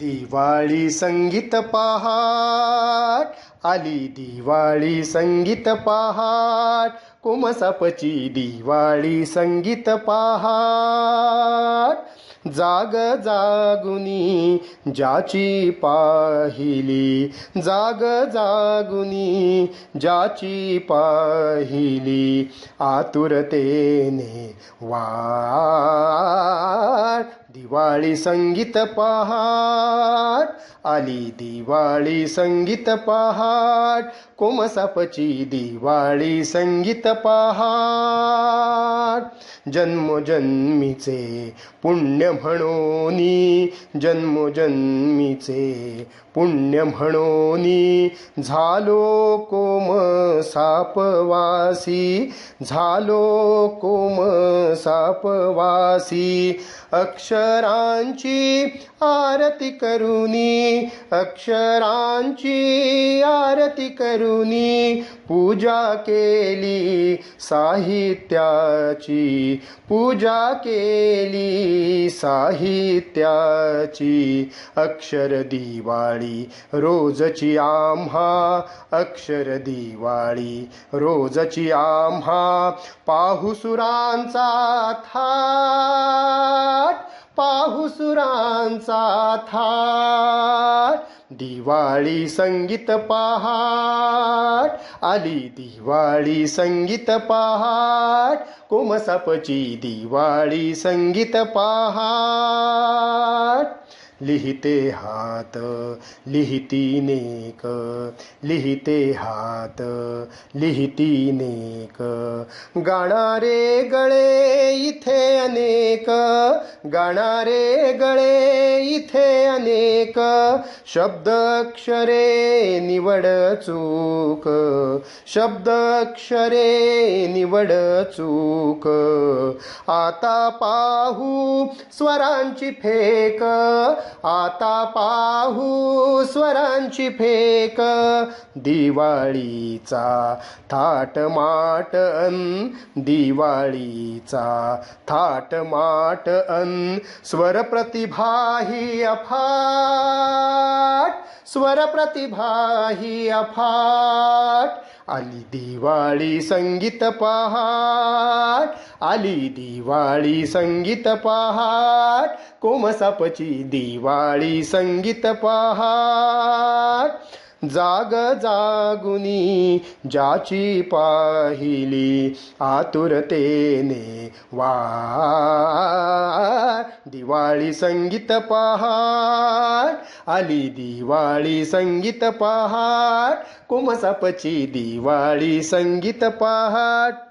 दिवाळी संगीत पहाट. आली दिवाळी संगीत पहाट कुमसापची दिवाळी संगीत पहाट. जाग जागुनी ज्याची पाहिली जाग जागुनी ज्याची पाहिली आतुरतेने वाट. दिवाळी संगीत पहाट आली दिवाळी संगीत पहाट. कोमसापची दिवाळी संगीत पहाट. जन्मोजन्मीचे पुण्य म्हणोनी जन्मोजन्मीचे पुण्य म्हणोनी झालो कोम सापवासी झालो कोम सापवासी अक्षरांची आरती करुनी अक्षरांची आरती करुनी पूजा केली साहित्याची. पूजा केली साहित्याची. अक्षर दिवाळी रोजची आम्हा. अक्षर दिवाळी रोजची आम्हा. पाहुसुरांचा थाट. पाहुसुरांचा थाट. दिवाळी संगीत पहाट. आली दिवाळी संगीत पहाट. कोमसापची दिवाळी संगीत पहाट. लिहिते हात लिहिती नेक लिहिते हात लिहिती नेक. गाणारे गळे इथे अनेक गाणारे गळे इथे अनेक. शब्द अक्षरे निवड चूक शब्द अक्षरे निवड चूक. आता पाहू स्वरांची फेक आता पाहू स्वरांची फेक. दिवाळीचा थाट माट अन दिवाळीचा थाट माट अन स्वर प्रतिभाही अफाट. स्वर प्रतिभाही अफाट. आली दिवाळी संगीत पहाट आली दिवाळी संगीत पहाट कोमसापची दिवाळी संगीत पहाट जाग जागुनी ज्याची पाहिली आतुरतेने वा दिवाळी संगीत पहाट आली दिवाळी संगीत पहाट कुमसापची दिवाळी संगीत पहाट